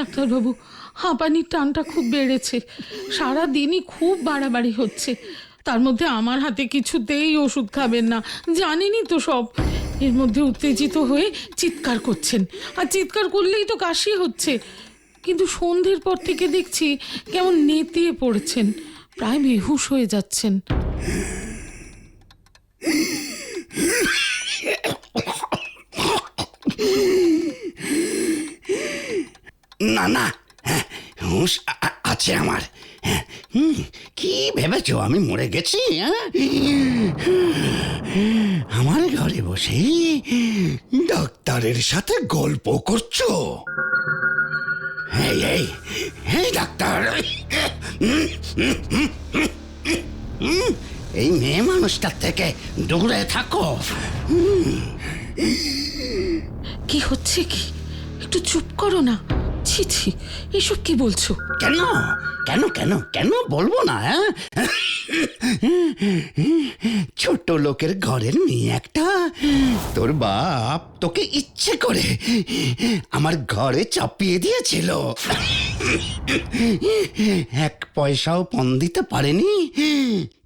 ডাক্তারবাবু, হাঁপানির টানটা খুব বেড়েছে। সারা দিনই খুব বাড়াবাড়ি হচ্ছে। তার মধ্যে আমার হাতে কিছুতেই ওষুধ খাবেন না। জানেনই তো সব। এর মধ্যে উত্তেজিত হয়ে চিৎকার করছেন। আর চিৎকার করলেই তো কাশি হচ্ছে। কিন্তু সন্ধ্যের পর থেকে দেখছি কেমন নেতিয়ে পড়েছেন। প্রায় বেহুশ হয়ে যাচ্ছেন। না না হ্যাঁ, হুঁশ আছে আমার হ্যাঁ, হুম, কি ভেবেছো? আমি মরে গেছি হ্যাঁ? আমার ঘরে বসে ডাক্তারের সাথে গল্প করছ? এই এই এই ডাক্তার এই মেয়ে মানুষটার থেকে দূরে থাকো। কি হচ্ছে কি? একটু চুপ করো না। ছি ছি, এসব কি বলছো? কেন? কেন কেন কেন বলব না হ্যাঁ? ছোট লোকের ঘরের মেয়ে একটা। তোর বাপ তোকে ইচ্ছে করে আমার ঘরে চাপিয়ে দিয়েছিল। এক পয়সাও পণ দিতে পারেনি।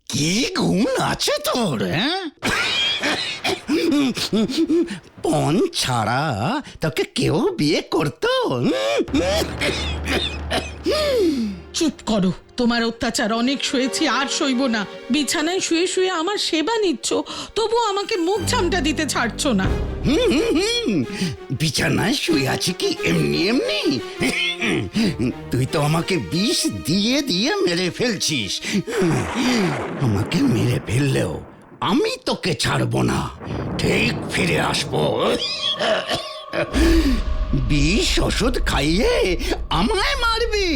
কি গুণ আছে তোর হ্যাঁ? পণ ছাড়া তোকে কেউ বিয়ে করতো? চুপ করো তোমার অত্যাচার অনেক শুয়েছি আর সইব না। বিছানায় শুয়ে শুয়ে আমার সেবা নিচ্ছ তবু আমাকে মুখ ঝামটা দিতে ছাড়ছো না। হুম, হুম, হুম। বিছানায় শুয়ে আছি কি এমনি এমনি? তুই তো আমাকে বিষ দিয়ে দিয়ে মেরে ফেলছিস। আমাকে মেরে ফেললেও আমি তোকে ছাড়বো না। ঠিক ফিরে আসব। বিষ ওষুধ খাইয়ে আমায় মারবি।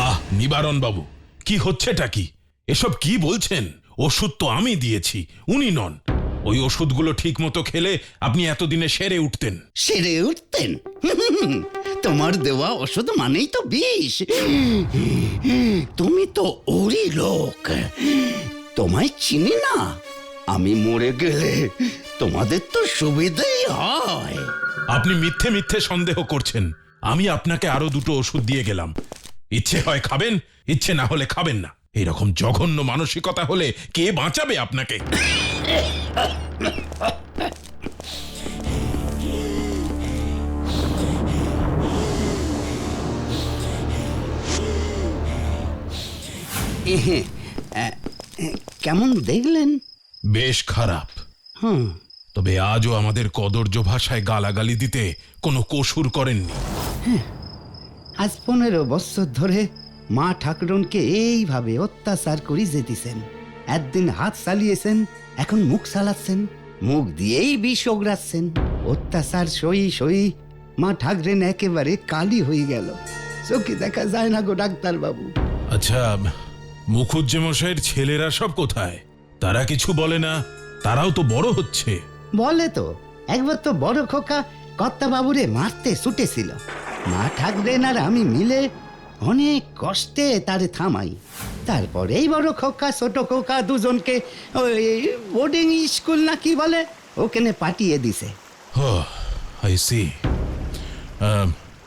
আহ নিবারণ বাবু কি হচ্ছেটা কি? এসব কি বলছেন? ওষুধ তো আমি দিয়েছি উনি নন। ওই ওষুধগুলো ঠিক মতো খেলে আপনি এতদিনে সেরে উঠতেন। সেরে উঠতেন? তোমার দেওয়া ওষুধ মানেই তো বিষ। তুমি তো ওরই লোক। তোমায় চিনি না? আমি মরে গেলে তোমাদের তো সুবিধেই হয়। আপনি মিথ্যে মিথ্যে সন্দেহ করছেন। আমি আপনাকে আরও দুটো ওষুধ দিয়ে গেলাম। ইচ্ছে হয় খাবেন ইচ্ছে না হলে খাবেন না। এরকম জঘন্য মানসিকতা হলে কে বাঁচাবে আপনাকে? কেমন দেখলেন? বেশ খারাপ। হুম। তবে আজও আমাদের কদর্য ভাষায় গালাগালি দিতে কোনো কসুর করেননি। আজ পনেরো বছর ধরে মা ঠাকুরনকে এইভাবে অত্যাচার করে যেতেছেন। একদিন হাত চালিয়েছেন এখন মুখ চালাচ্ছেন মুখ দিয়েই বিষ ওগড়াচ্ছেন অত্যাচার সই সই মা ঠাকরেন একেবারে কালি হয়ে গেল। চোখে দেখা যায় না গো ডাক্তার বাবু আচ্ছা মুখুজ্জেমশাইয়ের ছেলেরা সব কোথায়? তারা কিছু বলে না তারাও তো বড় হচ্ছে। বলে তো একবার তো বড় খোকা কর্তা বাবুরে মারতে ছুটেছিল। মা ঠাকরেন আর আমি মিলে অনেক কষ্টে তারে থামাই। তারপরেই বড় খোকা ছোট খোকা দুজনকে ওই বোর্ডিং স্কুল না কি বলে ওখানে পাঠিয়ে দিছে। আই সি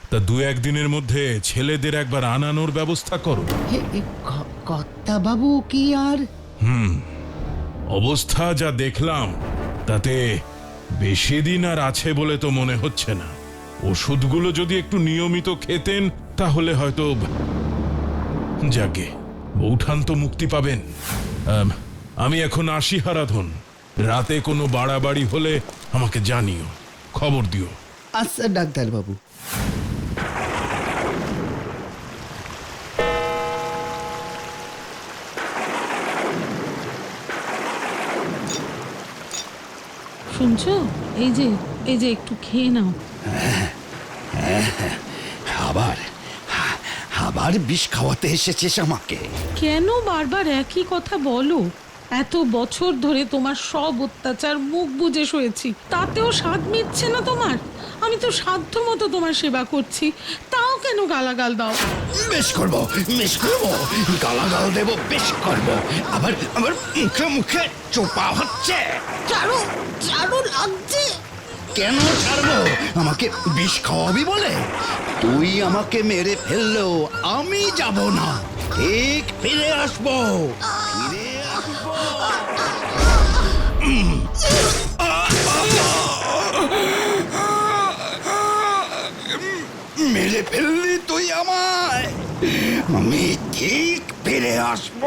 তা দু একদিনের মধ্যে ছেলেদের একবার আনানোর ব্যবস্থা করো। বাবু কি আর? হুম অবস্থা যা দেখলাম তাতে বেশি দিন আর আছে বলে তো মনে হচ্ছে না। ওষুধগুলো যদি একটু নিয়মিত খেতেন তাহলে হয়তো যাকে বৌঠান তো মুক্তি পাবেন। আমি এখন আসি হারাধন। রাতে কোনো বাড়াবাড়ি হলে আমাকে জানিও খবর দিও। আচ্ছা ডাক্তার শুনছো? এই যে এই যে একটু খেয়ে নাও। আবার আবার বিষ খাওয়াতে এসেছিস আমাকে। কেন বারবার একই কথা বলো? এত বছর ধরে তোমার সব অত্যাচার মুখ বুজে শুয়েছি তাতেও স্বাদ মিটছে না তোমার? আমি তো সাধ্য মতো তোমার সেবা করছি কেন গালাগাল দাও? বেশ করব বেশ করব। গালাগাল দেব বেশ করব। আবার আবার মুখে মুখে চোপা হচ্ছে। চারু চারু লাগছে। কেন ছাড়বো আমাকে বিষ খাওয়াবি বলে? তুই আমাকে মেরে ফেললেও আমি যাব না। ঠিক ফিরে আসব। ফিরে আসব। মেরে ফেললি তুই আমায়। আমি ঠিক ফিরে আসব।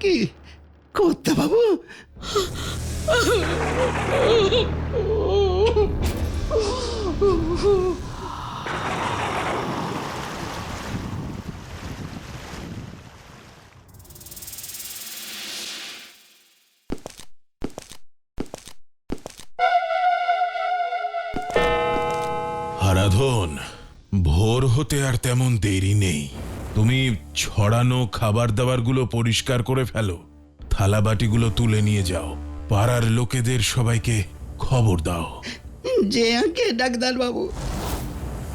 কি? করতে বাবু? হারাধন ভোর হতে আর তেমন দেরি নেই। তুমি ছড়ানো খাবার দাবারগুলো পরিষ্কার করে ফেলো। থালা বাটিগুলো তুলে নিয়ে যাও। পাড়ার লোকেদের সবাইকে খবর দাও। যে আঁকে ডাক্তার বাবু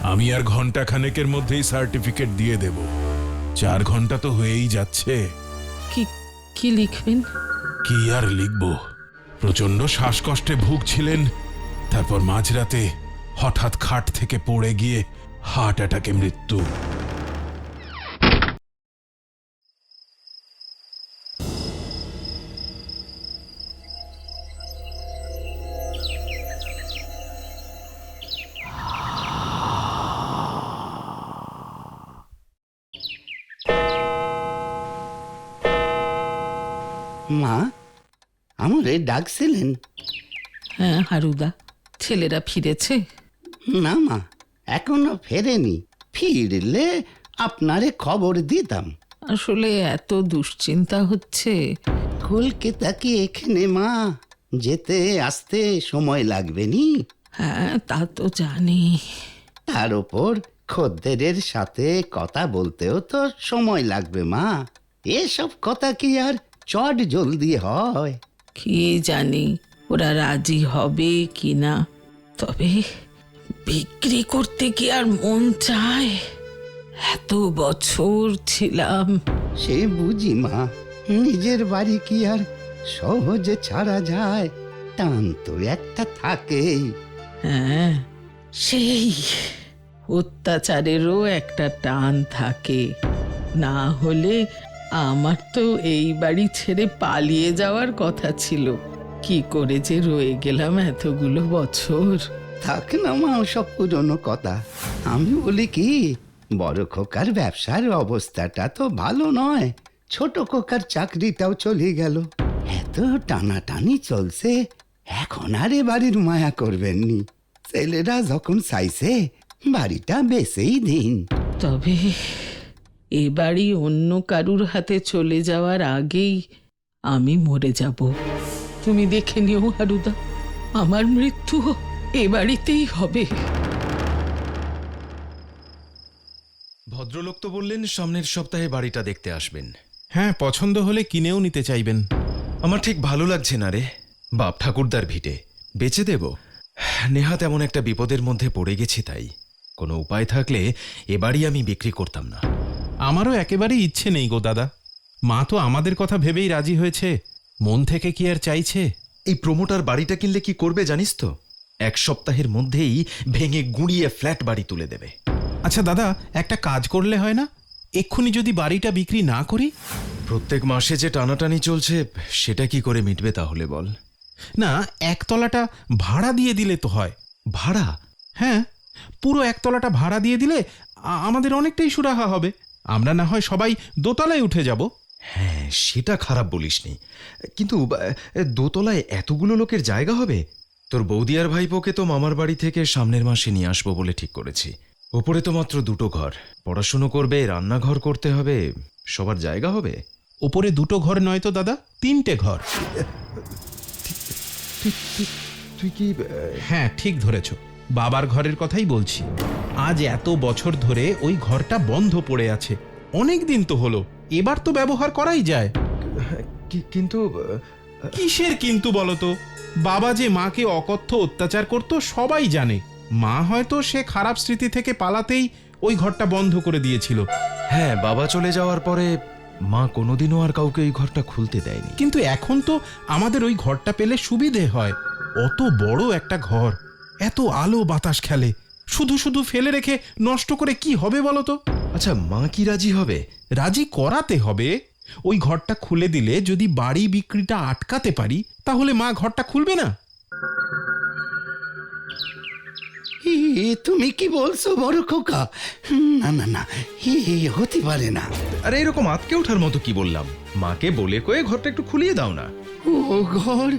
আমি আর ঘণ্টা খানেকের মধ্যেই সার্টিফিকেট দিয়ে দেব। চার ঘণ্টা তো হয়েই যাচ্ছে। কি কি লিখবেন? কি আর লিখব? প্রচণ্ড শ্বাসকষ্টে ভুগছিলেন। তারপর মাঝরাতে হঠাৎ খাট থেকে পড়ে গিয়ে হার্ট অ্যাটাকে মৃত্যু। মা আমারে ডাকছিলেন। হ্যাঁ হারুদা ছেলেরা ফিরেছে। না মা এখনও ফেরেনি। ফিরলে আপনারে খবর দিতাম। আসলে এত দুশ্চিন্তা হচ্ছে। কলকাতা কি এখানে মা যেতে আসতে সময় লাগবে নি? হ্যাঁ তা তো জানি। তার ওপর খদ্দেরের সাথে কথা বলতেও তো সময় লাগবে মা। এসব কথা কি আর চট জলদি হয়? কি জানি ওরা রাজি হবে কি না তবে বিক্রি করতে কি আর মন চায়? এত বছর ছিলাম। সে বুঝি মা নিজের বাড়ি কি আর সহজে ছাড়া যায়? টান তো একটা থাকেই। হ্যাঁ সেই অত্যাচারেরও একটা টান থাকে। না হলে আমার তো এই বাড়ি ছেড়ে পালিয়ে যাওয়ার কথা ছিল। কি করে যে রয়ে গেলাম এতগুলো বছর। থাক না মা, সব পুরনো কথা। আমি বলি কি, বড় খোকার ব্যবসার অবস্থাটা তো ভালো নয়। ছোট খোকার চাকরিটাও চলে গেল। এত টানাটানি চলছে, এখন আর এ বাড়ির মায়া করবেননি। ছেলেরা যখন চাইছে, বাড়িটা বেচেই দিন। তবে এ বাড়ি অন্য কারুর হাতে চলে যাওয়ার আগেই আমি মরে যাব। তুমি দেখে নিও, হারুদা, আমার মৃত্যু এ বাড়িতেই হবে। ভদ্রলোক তো বললেন সামনের সপ্তাহে বাড়িটা দেখতে আসবেন। হ্যাঁ পছন্দ হলে কিনেও নিতে চাইবেন। আমার ঠিক ভালো লাগছে না রে। বাপ ঠাকুরদার ভিটে। বেচে দেব। নেহা তেমন একটা বিপদের মধ্যে পড়ে গেছি তাই। কোনো উপায় থাকলে এ বাড়ি আমি বিক্রি করতাম না। আমারও একেবারেই ইচ্ছে নেই গো দাদা। মা তো আমাদের কথা ভেবেই রাজি হয়েছে। মন থেকে কি আর চাইছে? এই প্রমোটার বাড়িটা কিনলে কি করবে জানিস তো? এক সপ্তাহের মধ্যেই ভেঙে গুঁড়িয়ে ফ্ল্যাট বাড়ি তুলে দেবে। আচ্ছা দাদা একটা কাজ করলে হয় না? এক্ষুনি যদি বাড়িটা বিক্রি না করি? প্রত্যেক মাসে যে টানাটানি চলছে সেটা কি করে মিটবে তাহলে বল? না একতলাটা ভাড়া দিয়ে দিলে তো হয়। ভাড়া? হ্যাঁ পুরো একতলাটা ভাড়া দিয়ে দিলে আমাদের অনেকটাই সুরাহা হবে। আমরা না হয় সবাই দোতলায় উঠে যাব। হ্যাঁ সেটা খারাপ বলিসনি। কিন্তু দোতলায় এতগুলো লোকের জায়গা হবে? তোর বৌদি আর ভাইপোকে তো মামার বাড়ি থেকে সামনের মাসে নিয়ে আসব বলে ঠিক করেছি। ওপরে তো মাত্র দুটো ঘর। পড়াশুনো করবে রান্নাঘর করতে হবে সবার জায়গা হবে? ওপরে দুটো ঘর নয় তো দাদা? তিনটে ঘর। তুই কি হ্যাঁ ঠিক ধরেছ। বাবার ঘরের কথাই বলছি। আজ এত বছর ধরে ওই ঘরটা বন্ধ পড়ে আছে। অনেক দিন তো হলো। এবার তো ব্যবহার করাই যায়। কিন্তু কিসের কিন্তু বলতো? বাবা যে মাকে অকথ্য অত্যাচার করতো সবাই জানে। মা হয়তো সে খারাপ স্মৃতি থেকে পালাতেই ওই ঘরটা বন্ধ করে দিয়েছিল। হ্যাঁ বাবা চলে যাওয়ার পরে মা কোনোদিনও আর কাউকে এই ঘরটা খুলতে দেয়নি। কিন্তু এখন তো আমাদের ওই ঘরটা পেলে সুবিধে হয়। অত বড় একটা ঘর এত আলো বাতাস খেলে। শুধু শুধু ফেলে রেখে নষ্ট করে কি হবে বলো তো আচ্ছা মা কি রাজি হবে? রাজি করাতে হবে। ওই ঘরটা খুলে দিলে যদি বাড়ি বিক্রিটা আটকাতে পারি তাহলে মা ঘরটা খুলবে না। এ, তুমি কি বলছো বড় খোকা? না না না এ, হতে পারে না। আরে এরকম আতকে ওঠার মতো কি বললাম? মাকে বলে কয়ে ঘরটা একটু খুলিয়ে দাও না। ও ঘর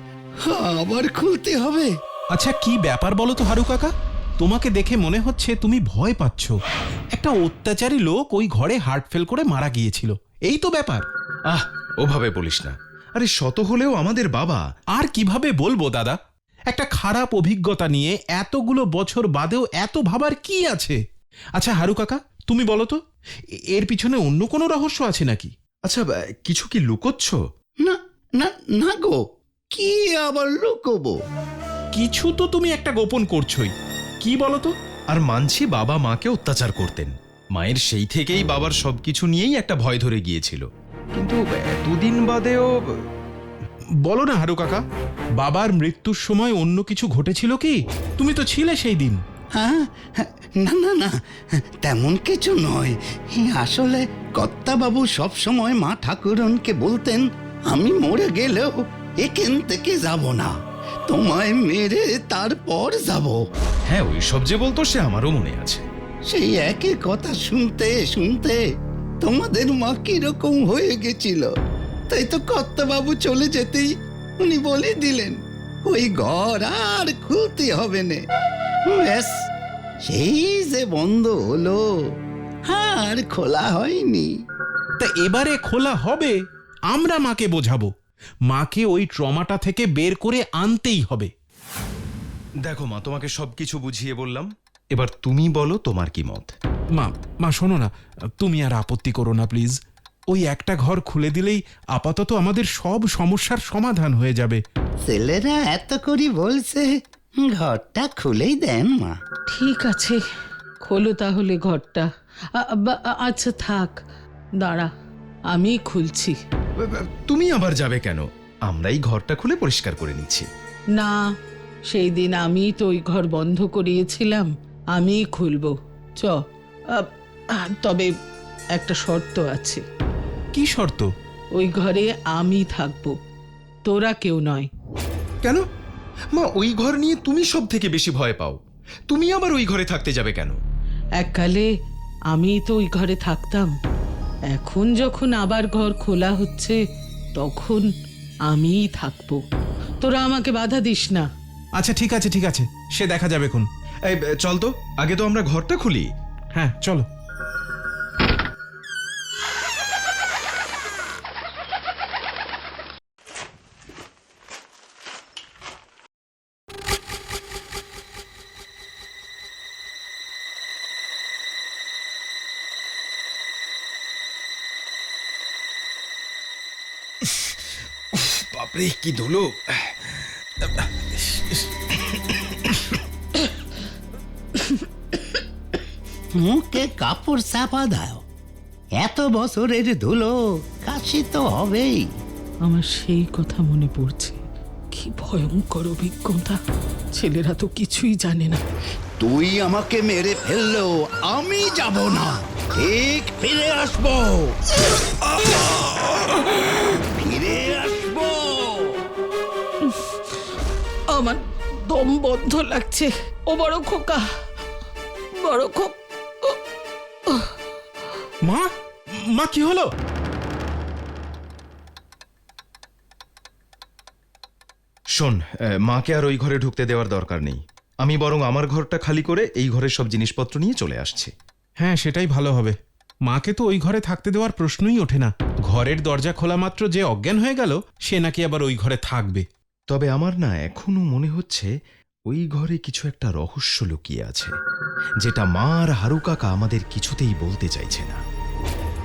আবার খুলতে হবে। আচ্ছা কি ব্যাপার বলো তো হারু কাকা? তোমাকে দেখে মনে হচ্ছে তুমি ভয় পাচ্ছ। একটা অত্যাচারী লোক ওই ঘরে হার্ট ফেল করে মারা গিয়েছিল। এই তো ব্যাপার। আহ ওভাবে বলিস না। আরে শত হলেও আমাদের বাবা আর কীভাবে বলব দাদা? একটা খারাপ অভিজ্ঞতা নিয়ে এতগুলো বছর বাদেও এত ভাবার কি আছে? আচ্ছা হারু কাকা তুমি বলো তো এর পিছনে অন্য কোনো রহস্য আছে নাকি? আচ্ছা কিছু কি লুকোচ্ছ? না না না গো কি আবার লুকোবো? কিছু তো তুমি একটা গোপন করছোই। কি বলো তো? আর মানছি বাবা মাকে অত্যাচার করতেন। মায়ের সেই থেকেই বাবার সবকিছু নিয়েই একটা ভয় ধরে গিয়েছিল। কিন্তু এতদিন বাদেও বলো না হারু কাকা বাবার মৃত্যুর সময় অন্য কিছু ঘটেছিল কি? তুমি তো ছিলে সেই দিন। হ্যাঁ না না না তেমন কিছু নয়। আসলে কর্তাবাবু সবসময় মা ঠাকুরনকে বলতেন আমি মরে গেলেও এখান থেকে যাব না। তোমায় মেরে তারপর যাব। হ্যাঁ ওই সব যে বলতো সে আমারও মনে আছে। সেই একই কথা শুনতে শুনতে তোমাদের মা কীরকম হয়ে গেছিল। তাই তো কর্তাবাবু চলে যেতেই উনি বলে দিলেন ওই ঘর আর খুলতে হবে না। ব্যাস সেই যে বন্ধ হলো আর খোলা হয়নি। তা এবারে খোলা হবে আমরা মাকে বোঝাবো। মাকে ওই ট্রমাটা থেকে বের করে আনতেই হবে। দেখো মা তোমাকে সবকিছু বুঝিয়ে বললাম। এবার তুমি বলো তোমার কি মত। মা মা শোনো না তুমি আর আপত্তি করো না প্লিজ। ওই একটা ঘর খুলে দিলেই আপাতত আমাদের সব সমস্যার সমাধান হয়ে যাবে। ছেলেরা এত করে বলছে ঘরটা খুলেই দেন মা। ঠিক আছে খোলো তাহলে ঘরটা। বা- আচ্ছা থাক দাঁড়া আমি খুলছি। তুমি আবার যাবে কেন? আমরাই ঘরটা খুলে পরিষ্কার করে নিচ্ছি। না সেই দিন আমি তো ওই ঘর বন্ধ করিয়েছিলাম। আমি খুলবো। চ। তবে একটা শর্ত আছে। কি শর্ত? ওই ঘরে আমি থাকব। তোরা কেউ নয়। কেন? মা ওই ঘর নিয়ে তুমি সব থেকে বেশি ভয় পাও। তুমি আবার ওই ঘরে থাকতে যাবে কেন? এককালে আমি তো ওই ঘরে থাকতাম। এখন যখন আবার ঘর খোলা হচ্ছে তখন আমিই থাকব। তোরা আমাকে বাধা দিস না। আচ্ছা ঠিক আছে ঠিক আছে। সে দেখা যাবে কোন এই চল তো আগে তো আমরা ঘরটা খুলি। হ্যাঁ চলো। বাপরে কি ধুলো। মুখে কাপড় চাপা দাও। এত বছরের ধুলো কাশি তো হবেই। আমার সেই কথা মনে পড়ছে। কি ভয়ঙ্কর অভিজ্ঞতা। ছেলেরা তো কিছুই জানে না। তুই আমাকে মেরে ফেলল আমি যাব না। ঠিক ফিরে আসব। ফিরে আসব। আমার দম বন্ধ লাগছে। ও বড় খোকা। বড় খোক। মা? মা কি হলো? শোন মাকে আর ওই ঘরে ঢুকতে দেওয়ার দরকার নেই। আমি বরং আমার ঘরটা খালি করে এই ঘরের সব জিনিসপত্র নিয়ে চলে আসছি। হ্যাঁ সেটাই ভালো হবে। মাকে তো ওই ঘরে থাকতে দেওয়ার প্রশ্নই ওঠে না। ঘরের দরজা খোলা মাত্র যে অজ্ঞান হয়ে গেল সে নাকি আবার ওই ঘরে থাকবে। তবে আমার না এখনও মনে হচ্ছে ওই ঘরে কিছু একটা রহস্য লুকিয়ে আছে যেটা মা আর হারু কাকা আমাদের কিছুতেই বলতে চাইছে না।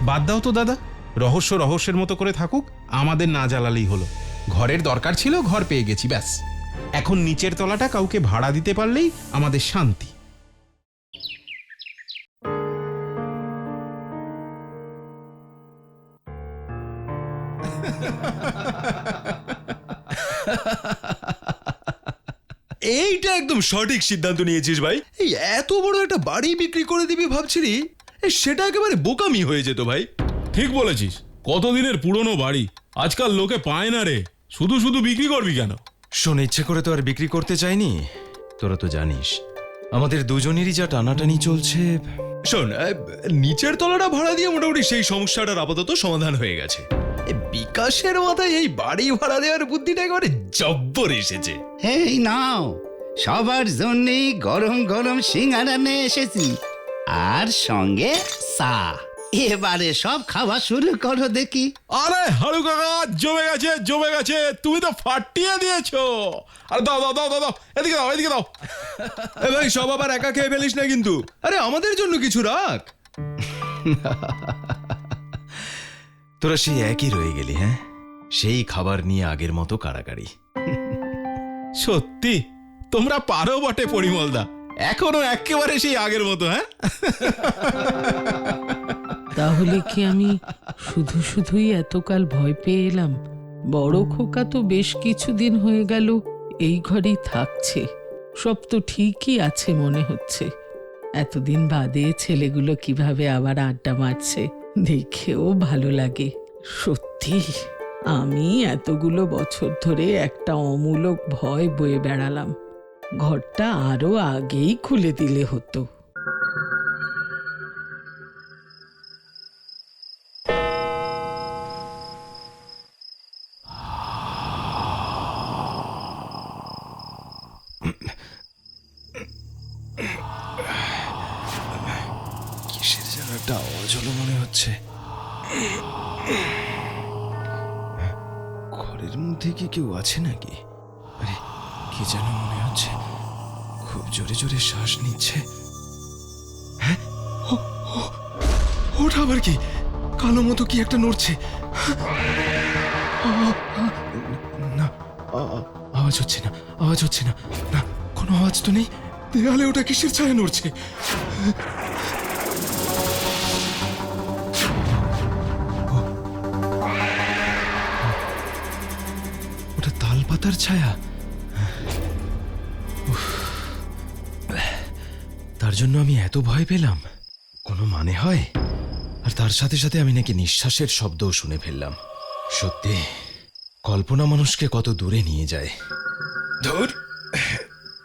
বাদ দাও তো, দাদা। রহস্য রহস্যের মতো করে থাকুক, আমাদের না জ্বালালেই হলো। ঘরের দরকার ছিল, ঘর পেয়ে গেছি, ব্যাস। এখন নিচের তলাটা কাউকে ভাড়া দিতে পারলেই আমাদের শান্তি। এইটা একদম সঠিক সিদ্ধান্ত নিয়েছিস ভাই। এত বড় একটা বাড়ি বিক্রি করে দিবি ভাবছিলি? এ, সেটা একেবারে বোকামি হয়ে যেত ভাই। ঠিক বলেছিস। কতদিনের পুরনো বাড়ি? আজকাল লোকে পায় না রে। শুধু শুধু বিক্রি করবি কেন? শোন ইচ্ছে করে তো আর বিক্রি করতে চাইনি। তোরা তো জানিস আমাদের দুজনেরই যা টানাটানি চলছে। শোন আহ, নিচের তলাটা ভাড়া দিয়ে মোটামুটি সেই সমস্যাটার আপাতত সমাধান হয়ে গেছে। এ, বিকাশের মাথায় এই বাড়ি ভাড়া দেওয়ার বুদ্ধিটা একেবারে জব্বর এসেছে। এই নাও সবার জন্যই গরম গরম সিঙ্গারা নিয়ে এসেছি। আর সঙ্গে চা। এবারে সব খাওয়া শুরু করো দেখি। আরে হাড়ু কাকা জমে গেছে জমে গেছে। তুমি তো ফাটিয়ে দিয়েছ। আরে দাও দাও দাও দাও দাও। এদিকে দাও এদিকে দাও। এ ভাই সব আবার একা খেয়ে ফেলিস না কিন্তু। আরে আমাদের জন্য কিছু রাখ। তোরা সেই একই রয়ে গেলি হ্যাঁ? সেই খাবার নিয়ে আগের মতো কাড়াকাড়ি সত্যি? তোমরা পারো বটে পরিমলদা। এখনও একেবারে সেই আগের মতো হ্যাঁ? তাহলে কি আমি শুধু শুধুই এতকাল ভয় পেয়ে এলাম? বড় খোকা তো বেশ কিছুদিন হয়ে গেল, এই ঘরেই থাকছে। সব তো ঠিকই আছে মনে হচ্ছে। এতদিন বাদে ছেলেগুলো কীভাবে আবার আড্ডা মারছে, দেখেও ভালো লাগে। সত্যি, আমি এতগুলো বছর ধরে একটা অমূলক ভয় বয়ে বেড়ালাম। ঘরটা আরও আগেই খুলে দিলে হতো। মনে হচ্ছে। ঘরের মধ্যে কি কেউ আছে নাকি? জোরে জোরে শ্বাস নিচ্ছে। হ্যাঁ? ওটা আবার কি? কালো মতো কি একটা নড়ছে? আ, না আওয়াজ হচ্ছে না আওয়াজ হচ্ছে না। না কোনো আওয়াজ তো নেই। দেয়ালে ওটা কিসের ছায়া নড়ছে? ওটা তাল পাতার ছায়া? তার জন্য আমি এত ভয় পেলাম। কোনো মানে হয়? আর তার সাথে সাথে আমি নাকি নিঃশ্বাসের শব্দও শুনে ফেললাম। সত্যি, কল্পনা মানুষকে কত দূরে নিয়ে যায়। ধুর,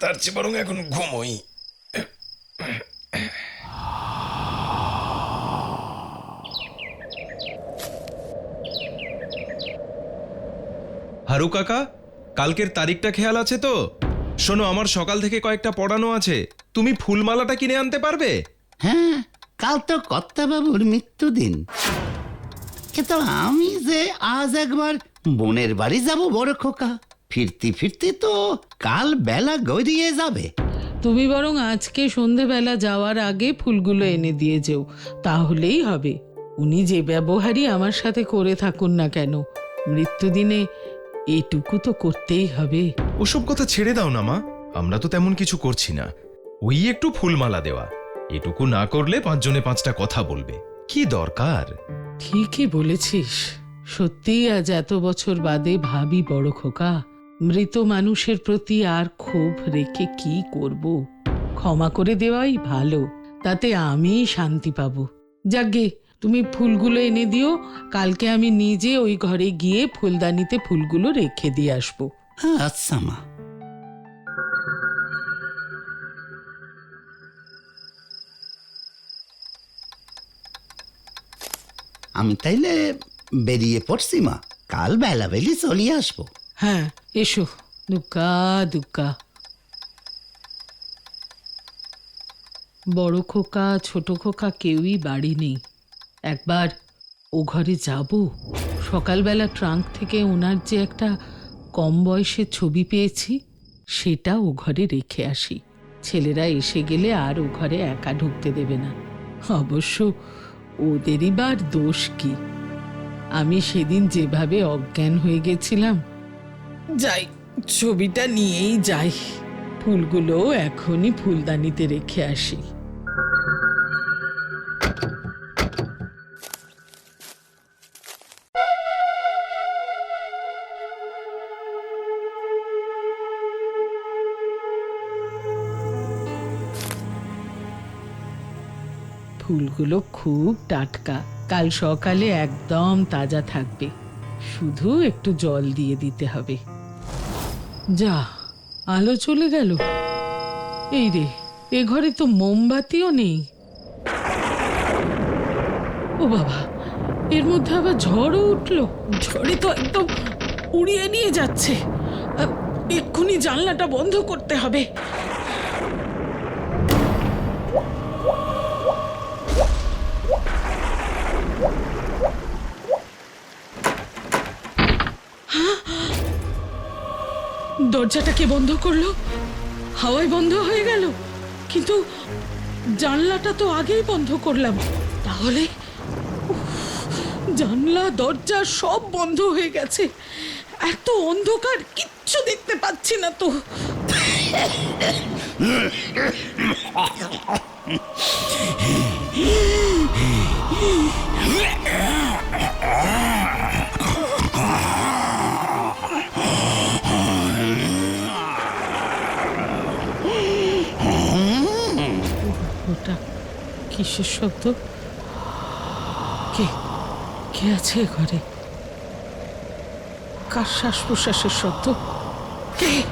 তার চেয়ে বরং এখন ঘুমোই। হারু কাকা, কালকের তারিখটা খেয়াল আছে তো? শোনো আমার সকাল থেকে কয়েকটা পড়ানো আছে। তুমি ফুলমালাটা কিনে আনতে পারবে? হ্যাঁ কাল তো কর্তাবাবুর মৃত্যুদিন। কিন্তু আমি যে আজ একবার বোনের বাড়ি যাব বড় খোকা ফিরতি ফিরতি তো কাল বেলা গড়িয়ে যাবে। তুমি বরং আজকে সন্ধেবেলা যাওয়ার আগে ফুলগুলো এনে দিয়ে যেও তাহলেই হবে। উনি যে ব্যবহারই আমার সাথে করে থাকুন না কেন মৃত্যুদিনে এটুকু তো করতেই হবে। ওসব কথা ছেড়ে দাও না মা। আমরা তো তেমন কিছু করছি না। ওই একটু ফুলমালা দেওয়া। এটুকু না করলে পাঁচজনে পাঁচটা কথা বলবে। কি দরকার? ঠিকই বলেছিস। সত্যিই আজ এত বছর বাদে ভাবি বড় খোকা। মৃত মানুষের প্রতি আর ক্ষোভ রেখে কি করব? ক্ষমা করে দেওয়াই ভালো। তাতে আমি শান্তি পাবো। যাগে তুমি ফুলগুলো এনে দিও কালকে আমি নিজে ওই ঘরে গিয়ে ফুলদানিতে ফুলগুলো রেখে দিয়ে আসব। আচ্ছা মা। আমি তাইলে বেরিয়ে পড়ছি মা। কাল বেলা বেলি চলে আসব। হ্যাঁ এসো। দুক্কা দুক্কা। বড় খোকা ছোট খোকা কেউই বাড়ি নেই। একবার ও ঘরে যাব। সকালবেলা ট্রাঙ্ক থেকে ওনার যে একটা কম বয়সের ছবি পেয়েছি, সেটা ও ঘরে রেখে আসি। ছেলেরা এসে গেলে আর ও ঘরে একা ঢুকতে দেবে না। অবশ্য ওদেরই বার দোষ কি? আমি সেদিন যেভাবে অজ্ঞান হয়ে গেছিলাম, যাই, ছবিটা নিয়েই যাই। ফুলগুলো এখনই ফুলদানিতে রেখে আসি। ফুলগুলো খুব টাটকা। কাল সকালে একদম তাজা থাকবে। শুধু একটু জল দিয়ে দিতে হবে। যা, আলো চলে গেল। এই রে, এ ঘরে তো মোমবাতিও নেই। ও বাবা, এর মধ্যে আবার ঝড়ও উঠল। ঝড়ে তো একদম উড়িয়ে নিয়ে যাচ্ছে। এক্ষুনি জানলাটা বন্ধ করতে হবে। দরজাটা কে বন্ধ করল? হাওয়ায় বন্ধ হয়ে গেল। কিন্তু জানলাটা তো আগেই বন্ধ করলাম। তাহলে জানলা, দরজা সব বন্ধ হয়ে গেছে। এত অন্ধকার কিচ্ছু দেখতে পাচ্ছি না তো। কিসের শব্দ? কে কে আছে ঘরে? কার শ্বাস প্রশ্বাসের শব্দ? কে?